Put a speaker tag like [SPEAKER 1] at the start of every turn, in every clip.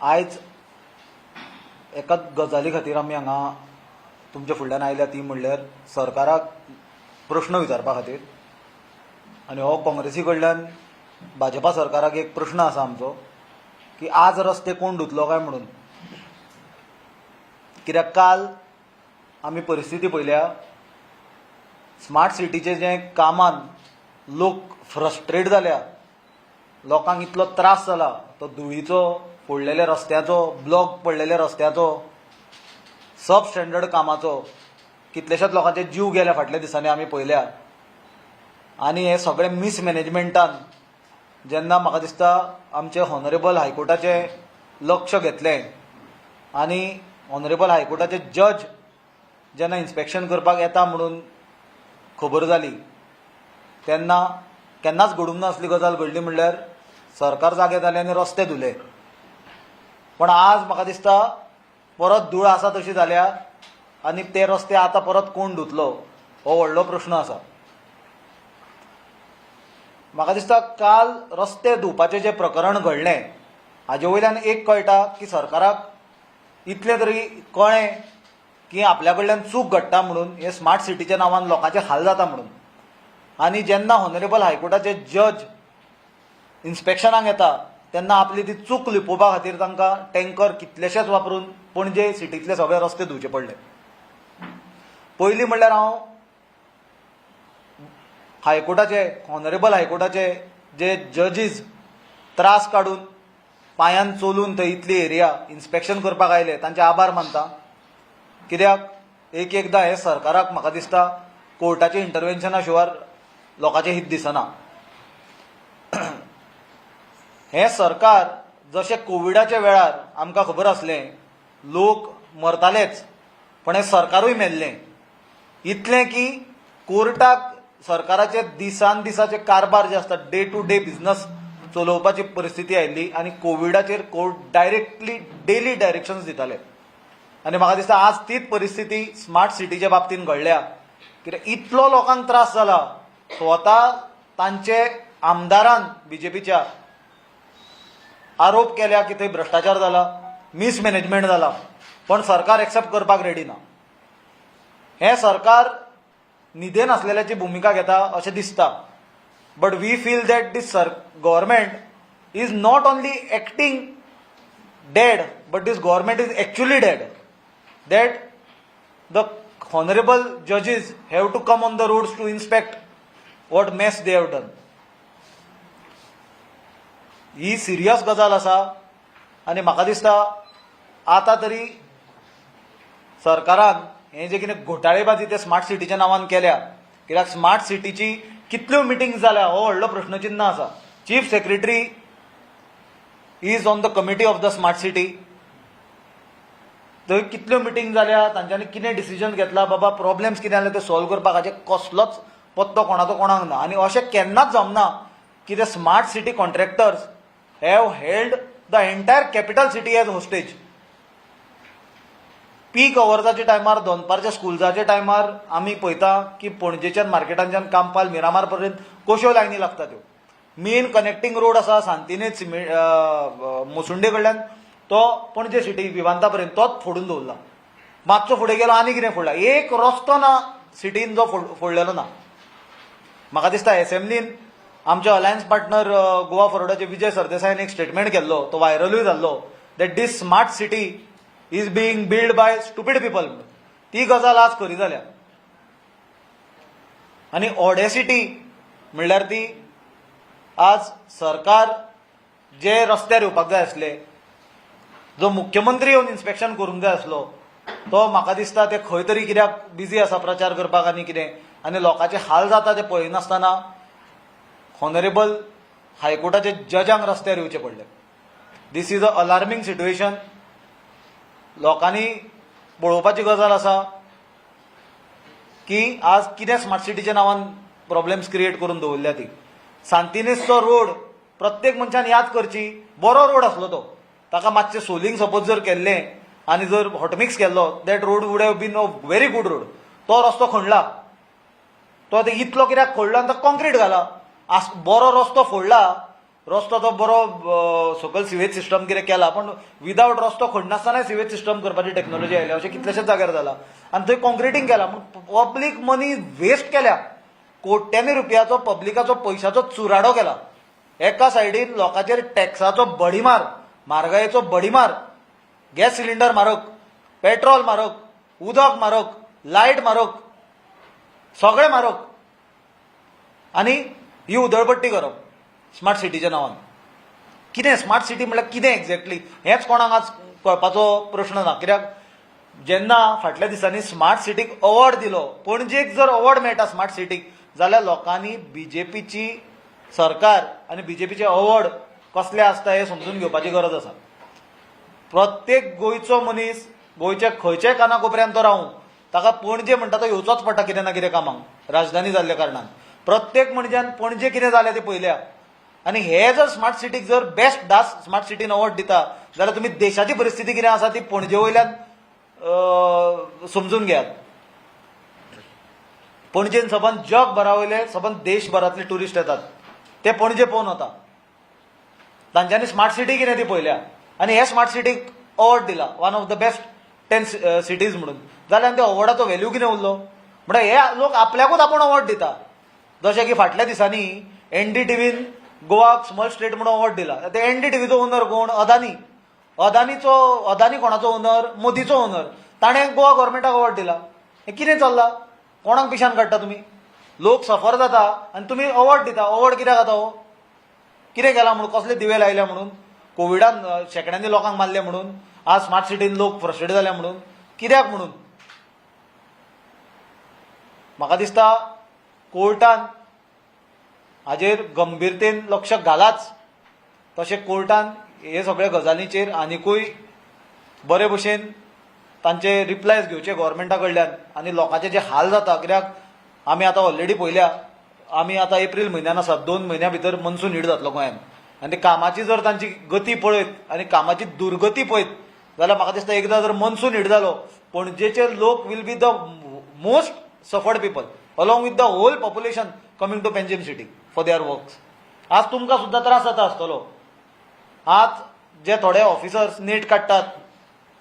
[SPEAKER 1] आयज एकाच गजाली खातीर आमी हांगा तुमच्या फुडल्यान आयल्या ती म्हणल्यार सरकाराक प्रश्न विचारपा खातीर. आनी हो काँग्रेसी कडल्यान भाजपा सरकाराक एक प्रश्न आसा आमचो की आज रस्ते कोण धुतलो काय म्हणून? कित्याक काल आमी परिस्थिती पळयल्या स्मार्ट सिटीचे जे कामान लोक फ्रस्ट्रेट जाल्या लोकांक इतलो त्रास जाला तो धुळीचो फोडलेल्या रस्त्याचो ब्लॉक पडलेल्या रस्त्याचो सब स्टँडर्ड कामाचो कितलेशेच लोकांचे जीव गेल्या फाटल्या दिसांनी आमी पळयल्या. आनी हे सगळे मिसमॅनेजमेंटान जेन्ना म्हाका दिसता आमचे हॉनरेबल हायकोर्टाचे लक्ष घेतलें. आनी हॉनरेबल हायकोर्टाचे जज जेन्ना इन्स्पेक्शन करपाक येता म्हणून खबर जाली. तेन्ना केन्नाच घडूंक नासली गजाल घडली म्हणल्यार सरकार जागे जालें आनी रस्ते धुले. पण आज म्हाका दिसता परत धूळ आसा तशी जाल्या आनी ते रस्ते आतां परत कोण धुतलो? हो व्हडलो प्रश्न आसा म्हाका दिसता काल रस्ते धुवपाचें जें प्रकरण घडलें हाजे वयल्यान एक कळटा की सरकाराक इतलें तरी कळ्ळें की आपल्या कडल्यान चूक घडटा म्हणून हे स्मार्ट सिटीच्या नांवान लोकांचे हाल जाता म्हणून. आनी जेन्ना हॉनरेबल हायकोर्टाचे जज इन्स्पेक्शनाक येता तेन्ना आपली ती चूक लिपोवपा खातीर तांकां टँकर कितलेशेच वापरून पणजे सिटींतले सगळे रस्ते धुवचे पडले. पयलीं म्हणल्यार हांव हायकोर्टाचे हॉनरेबल हायकोर्टाचे जे जजीस त्रास काडून पांयान चलून थंय इतली एरिया इन्स्पेक्शन करपाक आयले तांचे आभार मानता. कित्याक? एक एकदां हे सरकाराक म्हाका दिसता कोर्टाचे इंटरवेंशना शिवार लोकांचें हित दिसना. हें सरकार जशें कोविडाच्या वेळार आमकां खबर आसलें लोक मरतालेच पण हें सरकारूय मेल्लें. इतलें की कोर्टाक सरकाराचे दिसान दिसाचे कारभार जे आसता डे टू डे बिझनस चलोवपाची परिस्थिती आयिल्ली आनी कोविडाचेर कोर्ट डायरेक्टली डेली डायरेक्शन्स दिताले. आनी म्हाका दिसता आज तीच परिस्थिती स्मार्ट सिटीच्या बाबतींत घडल्या. कित्याक इतलो लोकांक त्रास जाला स्वता तांचे आमदारान बीजेपीच्या आरोप केल्या की थंय भ्रश्टाचार जाला मिसमॅनेजमेंट जाला पण सरकार एक्सेप्ट करपाक रेडी ना. हें सरकार न्हिदेन आसलेल्याची भुमिका घेता अशें दिसता. But we feel that this sir government is not only acting dead but this government is actually dead that the honorable judges have to come on the roads to inspect what mess they have done. ही serious गजाल आसा आनी म्हाका दिसता आतां तरी सरकारान हें जे कितें घोटाळेबाजी ते स्मार्ट सिटीच्या नांवान केल्या. कित्याक स्मार्ट सिटीची कितल्यो मिटींग जाल्या हो व्हडलो प्रश्नचिन्ह आसा. Chief secretary is on the committee of the smart city थंय कितल्यो मिटींग जाल्या तांच्यांनी कितें डिसिजन घेतला बाबा प्रॉब्लेम्स कितें जाले ते सॉल्व करपाक हाचे कसलोच पत्तो कोणाचो कोणाक ना. आनी अशें केन्नाच जमना की ते smart city contractors have held the entire capital city as hostage peak अवर्साच्या टायमार दनपारच्या स्कुल्साच्या टायमार आमी पळयता की पणजेच्यान मार्केटांच्यान कांपाल मिरामार पर्यंत कश्यो लायनी लागता त्यो. मेन कनेक्टींग रोड आसा सांतिनेज सिमे मुसुंडे कडल्यान तो पणजे सिटी विमानता पर्यंत तोच फोडून दवरला. मातसो फुडें गेलो आनी कितें फोडला? एक रस्तो ना सिटीन जो फोड फोडलेलो ना. म्हाका दिसता एसेंब्लीन आमचे अलायन्स पार्टनर गोवा फॉरवर्डाचे विजय सरदेसायन एक स्टेटमेंट केल्लो तो व्हायरलूय जाल्लो that this smart city is being build by stupid people ती गजाल आज खरी जाल्या आनी ऑडेसिटी म्हणल्यार ती आज सरकार जे रस्त्यार येवपाक जाय आसले जो मुख्यमंत्री येवन इन्स्पेक्शन करूंक जाय आसलो तो म्हाका दिसता ते खंय तरी कित्याक बिजी आसा प्रचार करपाक आनी कितें आनी लोकांचे हाल जाता ते पळयनासतना हॉनरेबल हायकोर्टाचे जजांक रस्त्यार येवचे पडले. दीस इज अ अलार्मींग सिट्युएशन लोकांनी पळोवपाची गजाल आसा की आज कितें स्मार्ट सिटीच्या नांवान प्रॉब्लेम्स क्रिएट करून दवरल्या ती. सांतिनेजचो रोड प्रत्येक मनशान याद करची. बरो रोड आसलो तो. ताका मातशें सोलिंग सपोज जर केल्लें आनी जर हॉटमिक्स केल्लो that road would have been a very good road तो रस्तो खणला तो आतां इतलो कित्याक खोडला आनी तो कॉन्क्रीट घाला? आस बरो रस्तो फोडला. रस्तो तो बरो सकयल सिवेज सिस्टम कितें केला. पूण विदावट रस्तो खणनासतना सिवेज सिस्टम करपाची टॅक्नॉलॉजी आयल्या अशें कितलेशेच जाग्यार जाला. आनी थंय कॉन्क्रिटींग केला. पूण पब्लीक मनी वेस्ट केल्या. कोट्यांनी रुपयाचो पब्लिकाचो पयशाचो चुराडो केला. एका सायडीन लोकांचेर टॅक्साचो बडीमार म्हारगायेचो बडीमार गॅस सिलिंडर म्हारग पेट्रोल म्हारग उदक म्हारग लायट म्हारग सगळें म्हारग आनी ही उधळपट्टी करप स्मार्ट सिटीच्या नांवान. कितें स्मार्ट सिटी म्हळ्यार कितें एक्झॅक्टली हेंच कोणाक आज कळपाचो प्रश्न ना. कित्याक जेन्ना फाटल्या दिसांनी स्मार्ट सिटीक अवॉर्ड दिलो पणजेक जर अवॉर्ड मेळटा स्मार्ट सिटीक जाल्यार लोकांनी बीजेपीची सरकार आनी बीजेपीचे अवॉर्ड कसले आसता हे समजून घेवपाची गरज आसा. प्रत्येक गोंयचो मनीस गोंयच्या खंयच्याय कानाकोपऱ्यान तो रावूं ताका पणजे म्हणटा तो येवचोच पडटा कितें ना कितें कामांक. राजधानी जाल्ल्या कारणान. प्रत्येक मनशान पणजे कितें जालें तें पळयल्या आनी हे जर स्मार्ट सिटीक जर बेस्ट डास स्मार्ट सिटीन अवॉर्ड दिता जाल्यार तुमी देशाची परिस्थिती कितें आसा ती पणजे वयल्यान समजून घेयात पणजेन सबंद जगभरा वयले सबंद देशभरांतले ट्युरिस्ट येतात. ते पणजे पळोवन वता तांच्यांनी स्मार्ट सिटी कितें ती पळयल्या आनी हे स्मार्ट सिटीक अवॉर्ड दिला. One of the best ten cities म्हणून. जाल्यार त्या अवॉर्डाचो व्हॅल्यू कितें उरलो? म्हणल्यार हे लोक आपल्याकूच आपूण अवॉर्ड दिता. जशें की फाटल्या दिसांनी एन डी टीव्हीन गोवाक स्मॉल स्टेट म्हणून अवॉर्ड दिला. ते एन डी टीव्हीचो ओनर कोण? अदानी. अदानीचो अदानी कोणाचो ओनर मोदीचो ओनर ताणें गोवा गव्हर्मेंटाक अवॉर्ड दिला. हें कितें चल्लां? कोणाक पिशान काडटा तुमी लोक सफर जाता आनी तुमी अवॉर्ड दिता. अवॉर्ड कित्याक जाता हो? कितें केलां म्हणून? कसले दिवे लायल्या म्हणून? कोविडान शेकड्यांनी लोकांक मारले म्हणून? आज स्मार्ट सिटीन लोक फ्रस्ट्रेट जाले म्हणून? कित्याक म्हणून? म्हाका दिसता कोर्टान हाजेर गंभीरतेन लक्ष घालाच. तशें कोर्टान हे सगळ्या गजालींचेर आनिकूय बरे भशेन तांचे रिप्लायज घेवचे गोवोरमेंटा कडल्यान आनी लोकांचे जे हाल जाता कित्याक आमी आतां ऑलरेडी पळयल्या आमी आतां एप्रील म्हयन्यान आसात दोन म्हयन्या भितर मनसून हीट जातलो गोंयांत आनी कामाची जर तांची गती पळयत आनी कामाची दुर्गती पळयत जाल्यार म्हाका दिसता एकदां जर मनसून हीट जालो पणजेचे लोक will be the most suffered people along with the whole population coming to Panjim city for their works आज तुमकां सुद्दां त्रास जाता आसतलो आज जे थोडे ऑफिसर्स नीट काडटात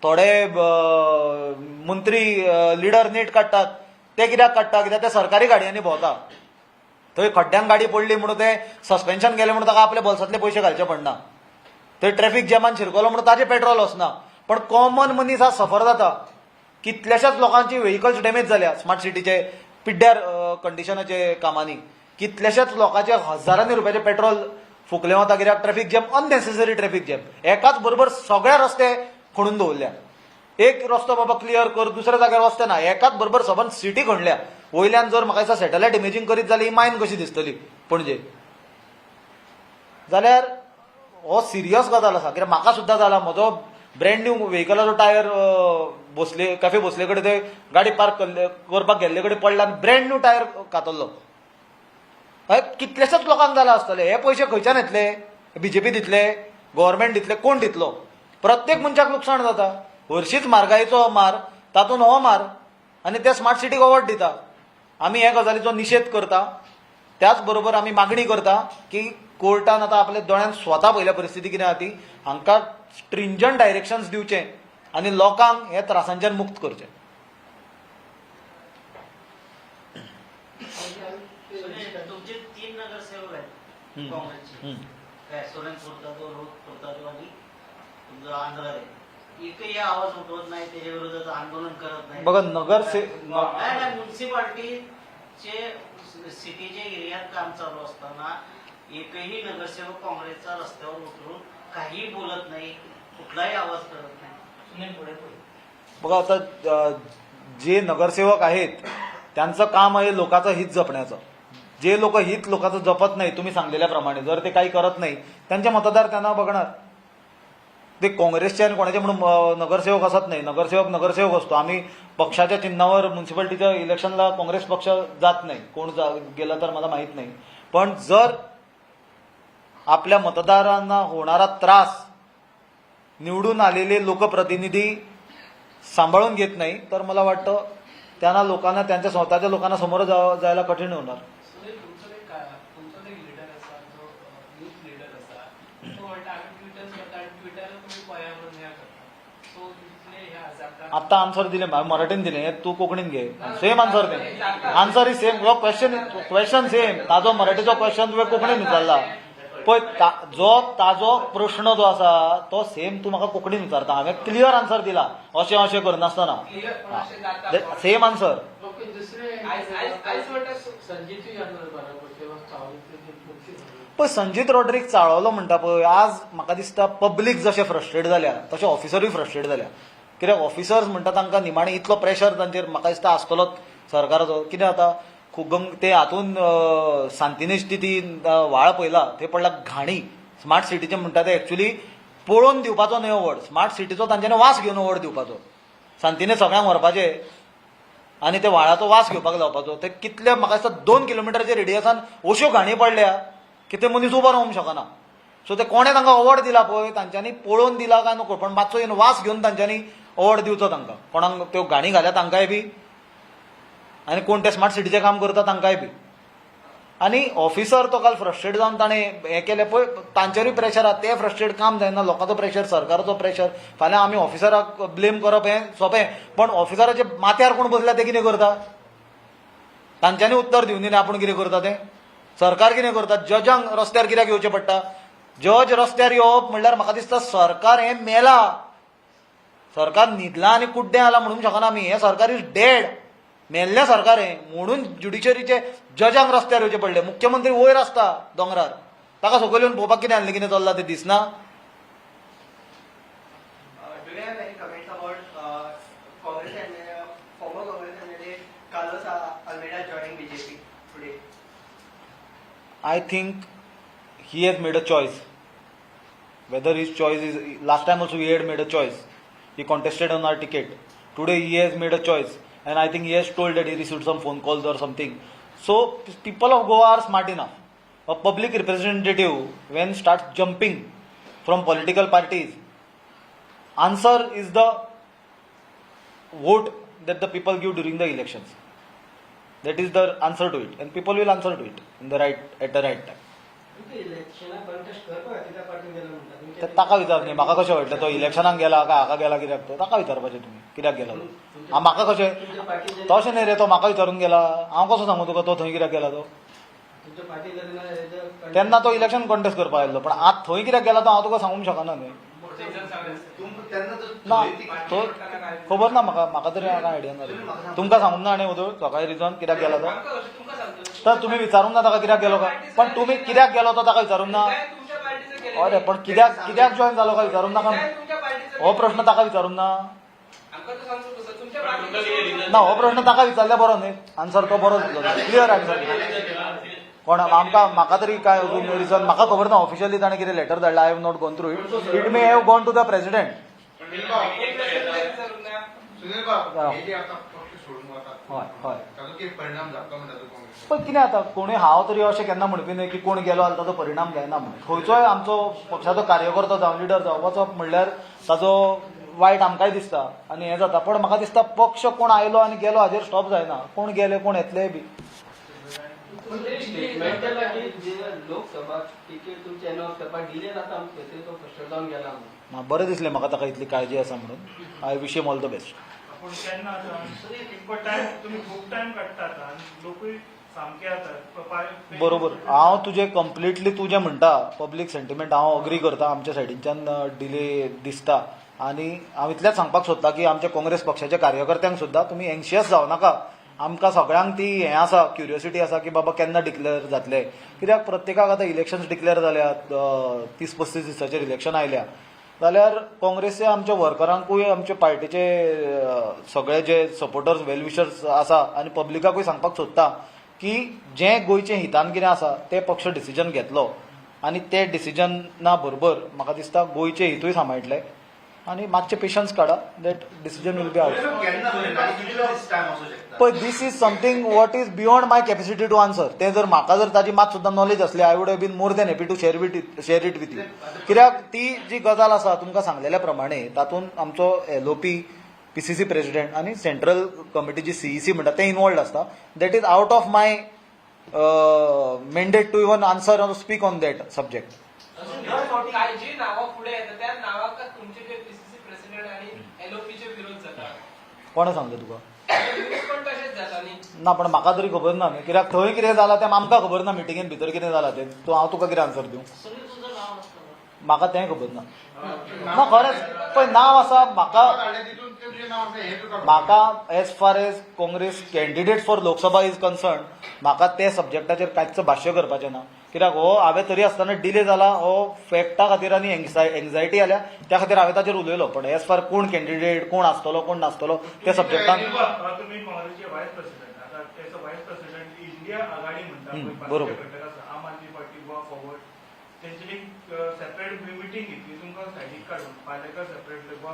[SPEAKER 1] थोडे मंत्री लिडर नीट काडटात ते कित्याक काडटा कित्याक ते सरकारी गाडयांनी भोंवता. थंय खड्ड्यान गाडी पडली म्हणून ते सस्पेन्शन गेले म्हणून ताका आपले बोल्सांतले पयशे घालचे पडना. थंय ट्रॅफिक जॅमान शिरकलो म्हणून ताजें पेट्रोल वचना पण कॉमन मनीस आज सफर जाता. कितल्याशाच लोकांची व्हेकल्स डॅमेज जाल्या स्मार्ट सिटीचे पिड्ड्यार कंडिशनाचे कामांनी. कितल्याशाच लोकांचे हजारांनी रुपयाचे पेट्रोल फुकले वता कित्याक traffic jam unnecessary traffic jam एकाच बरोबर सगळे रस्ते खणून दवरल्या. एक रस्तो बाबा क्लियर कर दुसऱ्या जाग्यार वचते ना. एकाच बरोबर सबंद सिटी खणल्या. वयल्यान जर म्हाका दिसता सॅटलायट इमेजींग करीत जाल्यार ही मायन कशी दिसतली? पणजे. जाल्यार हो सिरियस गजाल आसा. कित्याक म्हाका सुद्दां जाला म्हजो ब्रँड न्यू व्हेकलाचो टायर बसले कॅफे बसले कडेन थंय गाडी पार्क करपाक गेल्ले कडेन पडला आनी ब्रँड न्यू टायर कातरलो. हय कितलेशेच लोकांक जाला आसतले हे पयशे खंयच्यान येतले बीजेपी दितले? गव्हर्मेंट दितले? कोण दितलो? प्रत्येक मनशाक लुकसाण जाता. हरशींच म्हारगायेचो मार तातूंत हो मार आनी ते स्मार्ट सिटीक अवॉर्ड दिता. आमी हे गजालीचो निशेध करता. त्याच बरोबर आमी मागणी करता की कोर्टान आतां आपल्या दोळ्यान स्वता पयल्या परिस्थिती कितें आहा ती? हांकां स्ट्रिंजंट डायरेक्शन्स दिवचे आनी लोकांक हे त्रासांच्यान मुक्त करचें
[SPEAKER 2] तुमचे तीन नगरसेवक आहेत
[SPEAKER 1] हम्म.
[SPEAKER 2] काँग्रेसचे
[SPEAKER 1] हम्म.
[SPEAKER 2] काय सोरेन फुरतादो रोग फुरतादो आणि तुमचं आंध्र आहे एकही आवाज उठवत नाही त्याच्या विरोधात आंदोलन करत नाही
[SPEAKER 1] बघा
[SPEAKER 2] नाही म्युन्सिपाल्टीचे सिटीच्या एरियात काम चालू असताना एकही नगरसेवक काँग्रेसचा रस्त्यावर उतरून काही बोलत नाही कुठलाही आवाज करत नाही.
[SPEAKER 1] बघा आता अ, जे नगरसेवक आहेत त्यांचं काम आहे लोकांचं हित जपण्याचं. जे लोक हित लोकांचं जपत नाही तुम्ही सांगलेल्याप्रमाणे जर ते काही करत नाही त्यांचे मतदार त्यांना बघणार. ते काँग्रेसचे आणि कोणाचे म्हणून अ, नगरसेवक असत नाही. नगरसेवक नगरसेवक असतो. आम्ही पक्षाच्या चिन्हावर म्युन्सिपाल्टीच्या इलेक्शनला काँग्रेस पक्ष जात नाही. कोण जा गेला तर मला माहीत नाही. पण जर आपल्या मतदारांना होणारा त्रास निवडून आलेले लोकप्रतिनिधी सांभाळून घेत नाही तर मला वाटतं त्यांना लोकांना त्यांच्या स्वतःच्या लोकांना समोर जायला कठीण होणार.
[SPEAKER 3] तुम्ही
[SPEAKER 1] आत्ता आन्सर दिले मराठीन दिलें तूं कोंकणीन घे. Same answer they. Answer is same question question same ताजो मराठीचो क्वेश्चन तुवें कोंकणीन विचारला पळय ता- जो ताजो प्रश्न जो आसा तो सेम तूं म्हाका कोंकणीन विचारता. हांवें क्लियर आन्सर दिला. अशें अशें करनासतना सेम आन्सर. पळय संजीत रॉड्रीक चाळवलो म्हणटा पळय आज म्हाका दिसता पब्लीक जशें फ्रस्ट्रेट जाल्या तशें ऑफिसरूय फ्रस्ट्रेट जाल्या. कित्याक ऑफिसर्स म्हणटा तांकां निमाणें इतलो प्रेशर तांचेर म्हाका दिसता आसतलोच सरकाराचो कितें जाता खुगंग ते हातून अं, ती व्हाळ पयला ते पडला घाणी. स्मार्ट सिटीचें म्हणटा ते एक्चुली पळोवन दिवपाचो न्हय अवॉर्ड स्मार्ट सिटीचो तांच्यानी वास घेवन अवॉर्ड दिवपाचो. शांतीने सगळ्यांक व्हरपाचें आनी ते व्हाळाचो वास घेवपाक लावपाचो. ते कितले म्हाका दिसता दोन किलोमिटरच्या रेडियसान अश्यो घाणी पडल्या की ते मनीस उबो रावंक शकना. सो ते कोणें तांकां अवॉर्ड दिला पळय तांच्यांनी पळोवन दिला काय नको पण मातसो येवन वास घेवन तांच्यांनी अवॉर्ड दिवचो तांकां. कोणाक त्यो घाणी घाल्या तांकांय बी. आनी कोण ते स्मार्ट सिटीचें काम करता तांकांय बी. आनी ऑफिसर तो काल फ्रस्ट्रेट जावन ताणें हें केलें पळय तांचेरूय प्रेशर आहा ते फ्रस्ट्रेट काम जायना लोकांचो प्रेशर सरकाराचो प्रेशर फाल्यां आमी ऑफिसराक ब्लेम करप हें सोंपें पण ऑफिसराचे माथ्यार कोण बसल्या ते कितें करता? तांच्यांनी उत्तर दिवन ना आपूण कितें करता तें? सरकार कितें करता? जजांक रस्त्यार कित्याक येवचें पडटा जज रस्त्यार येवप म्हणल्यार म्हाका दिसता सरकार हें मेला. सरकार न्हिदलां आनी कुड्डें आला म्हणूंक शकना आमी हें सरकार इज डेड मेल्ले सरकार हे म्हणून ज्युडिशरीचे जजांक रस्त्यार येवचे पडले. मुख्यमंत्री वयर आसता दोंगरार ताका सकयल येवन पळोवपाक कितें आसलें कितें चल्ला तें दिसना I think he has made a choice whether his choice is last time also he had made a choice he contested on our ticket today he has made a choice and I think he has told that he received some phone calls or something. So people of Goa are smart enough. A public representative when starts jumping from political parties, answer is the vote that the people give during the elections. That is the answer to it, and people will answer to it in the right at the right time. ते ताका विचार न्ही म्हाका कशें वाटलें? तो इलेक्शनाक गेला काय हाका गेला कित्याक? तो ताका विचारपाचें तुमी कित्याक गेला हांव म्हाका कशें? तशें न्ही रे तो म्हाका विचारून गेला. हांव कसो सांगू तुका तो थंय कित्याक गेला तो? तेन्ना तो इलेक्शन कॉन्टेस्ट करपाक आयल्लो. पण आज थंय कित्याक गेला तो हांव तुका सांगूंक शकना न्ही ना तो खबर ना म्हाका म्हाका तरी कांय आयडिया ना रे. तुमकां सांगूंक ना आनी उदळ सकाळी रिजन कित्याक गेला तो? तर तुमी विचारूंक ना ताका कित्याक गेलो काय पण तुमी कित्याक गेलो तो ताका विचारूंक ना
[SPEAKER 3] काय तुमच्या पार्टीचं केलेलं
[SPEAKER 1] अरे पण कित्याक कित्याक जॉईन जालो काय विचारूंक नाका हो प्रश्न ताका विचारूंक ना. ना हो प्रश्न ताका विचारल्यार बरो न्ही. आन्सर तो बरो दितलो क्लियर आन्सर पण आमकां म्हाका तरी काय अजून रिजन म्हाका खबर ना ऑफिशियली ताणें कितें लेटर धाडला I have not gone through it it may have gone to the president
[SPEAKER 4] सोडून
[SPEAKER 1] हय हय.
[SPEAKER 4] कितें परिणाम जाता म्हणटा तो काँग्रेस
[SPEAKER 1] पण कितें जाता कोणूय हांव तरी अशें केन्ना म्हणपी न्हय की कोण गेलो जाल्यार ताचो परिणाम जायना म्हणून खंयचोय आमचो पक्षाचो कार्यकर्तो जावं लिडर जावं वचप म्हणल्यार ताचो वायट आमकांय दिसता आनी हें जाता. पण म्हाका दिसता पक्ष कोण आयलो आनी गेलो हाजेर स्टॉप जायना. कोण गेले कोण येतले बी.
[SPEAKER 5] स्टेटमेंट केला की जे लोकसभा तिकीट तुमचे अनाउन्स करपाक डिले जाता आमचे ते तो फ्रस्ट्रेट जावन गेला म्हणून.
[SPEAKER 1] म्हाका बरें दिसलें म्हाका ताका इतली काळजी आसा म्हणून. I wish him all the best
[SPEAKER 6] पूण केन्ना पण टायम तुमी खूब टायम काडटात आनी लोकूय सामके जातात
[SPEAKER 1] बरोबर. हांव तुजें कंप्लिटली तूं जें म्हणटा पब्लीक सेंटिमेंट हांव अग्री करता. आमच्या सायडीच्यान डिले दिसता. आनी हांव इतलेंच सांगपाक सोदतां की आमच्या काँग्रेस पक्षाच्या कार्यकर्त्यांक सुद्दां तुमी एन्शियस जावं नाका. आमकां सगळ्यांक ती हें आसा क्युरियोसिटी आसा की बाबा केन्ना डिक्लेअर जातले. कित्याक प्रत्येकाक आतां इलेक्शन्स डिक्लेअर जाल्यात तीस पस्तीस दिसाचेर इलेक्शन आयल्या जाल्यार काँग्रेसचे आमच्या वर्करांकूय आमचे पार्टीचे सगळे जे सपोर्टर्स वेल विशर्स आसा आनी पब्लिकाकूय सांगपाक सोदता की जें गोंयचें हितान कितें आसा तें पक्ष डिसिजन घेतलो. आनी ते डिसिजना बरोबर म्हाका दिसता गोंयचें हितूय सांबाळटले. आनी मातशें पेशन्स काडा that decision will be out
[SPEAKER 4] कितलो दीस
[SPEAKER 1] is something what is beyond my capacity to answer तें जर म्हाका जर ताजी मात सुद्दां नॉलेज असली I would have been more than happy to share with share it with you कित्याक ती जी गजाल आसा तुमकां सांगलेल्या प्रमाणे तातूंत आमचो L O P P C C president आनी central committee G C E C म्हणटा ते इनवॉल्ड आसता that is out of my mandate to even answer or speak on that subject
[SPEAKER 3] अजून दर फावटी काय जी नावं पुढे येतात त्या नावाक तुमचे जे पीसीसी प्रेसिडेंट आणि एलओपीचे विरोध जाता
[SPEAKER 1] कोणें सांगलें तुका ना पण म्हाका तरी खबर ना न्ही कित्याक थंय कितें जालां तें आमकां खबर ना मिटिंगेन भितर कितें जालां तें. तूं हांव तुका कितें आन्सर दिवं? म्हाका तें खबर ना. ना खरेंच पळय नांव आसा म्हाका
[SPEAKER 4] झाले तिथून ते तुझे नाव असं हे तुका
[SPEAKER 1] म्हाका as far as Congress candidate for Lok Sabha is concern म्हाका ते सब्जेक्टाचेर कांयच भाश्य करपाचें ना. कित्याक हो हांवें तरी आसतना डिले जाला हो फॅक्टा खातीर आनी एंग्जायटी आल्या. त्या खातीर हांवें ताचेर उलयलो. पण एज फार कोण कॅन्डिडेट कोण आसतलो कोण नासतलो त्या सब्जेक्टान बरोबर.
[SPEAKER 6] सेपरेट मिटींग घेतली तुमकां सायडीक काडून सेपरेट गोवा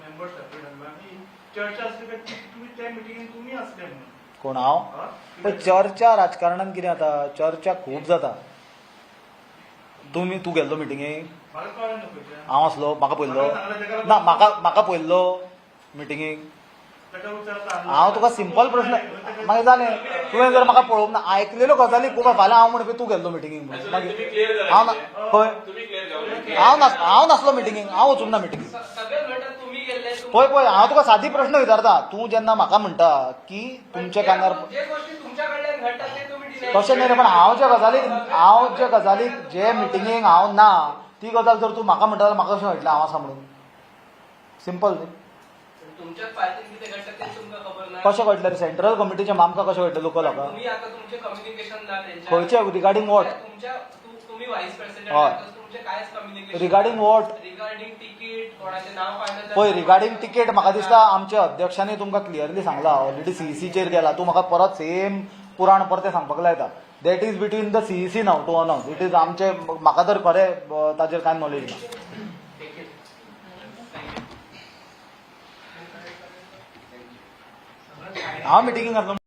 [SPEAKER 6] मेंबर सेपरेट आनी चर्चा आसली त्या मिटिंगेन तुमी म्हणून.
[SPEAKER 1] कोण? हांव? पण चर्चा राजकारणान कितें जाता चर्चा खूब जाता. तुमी तूं गेल्लो मिटिंगेक. हांव असलो म्हाका पयल्लो ना म्हाका म्हाका पयल्लो मिटिंगेक हांव तुका सिंपल प्रश्न मागीर जालें तुवें जर म्हाका पळोवंक ना आयकलेल्यो गजाली खूब. फाल्यां हांव म्हणपी तूं गेल्लो मिटिंगेक म्हणून. मागीर हांव ना पळय हांव नास हांव नासलो मिटिंगेक हांव वचूंक ना मिटिंगेक
[SPEAKER 3] सगळे म्हणतात तुम्ही गेल्ले तुम-
[SPEAKER 1] पळय पळय हांव तुका सादी प्रश्न विचारता. तूं जेन्ना म्हाका म्हणटा की तुमच्या कानार
[SPEAKER 3] जे गोष्टी तुमच्या कडल्यान घडतात ते तुम्ही deny
[SPEAKER 1] तशें न्ही रे पण हांव ज्या गजालीक हांव ज्या गजालीक जे मिटिंगेक हांव ना ती गजाल जर तूं म्हाका म्हणटा जाल्यार म्हाका कशें कळटलें हांव आसा म्हणून? सिंपल न्ही कशें कळटलें रे? सेंट्रल कमिटीचें आमकां कशें कळटलें लोकल हाका खंयचे? रिगार्डिंग वॉट हय. रिगार्डिंग वॉट
[SPEAKER 3] रिगार्डिंग तिकीट कोणाचे नाव फायनल
[SPEAKER 1] पळय रिगार्डिंग तिकेट म्हाका दिसता आमच्या अध्यक्षांनी तुमकां क्लियरली सांगला. ऑलरेडी सीईसीचेर गेला. तू म्हाका परत सेम पुराण परते सांगपाक लायता that is between the CEC now to announce it is आमचे म्हाका तर खरें ताचेर कांय नॉलेज ना. हांव मिटिंगेक घातलो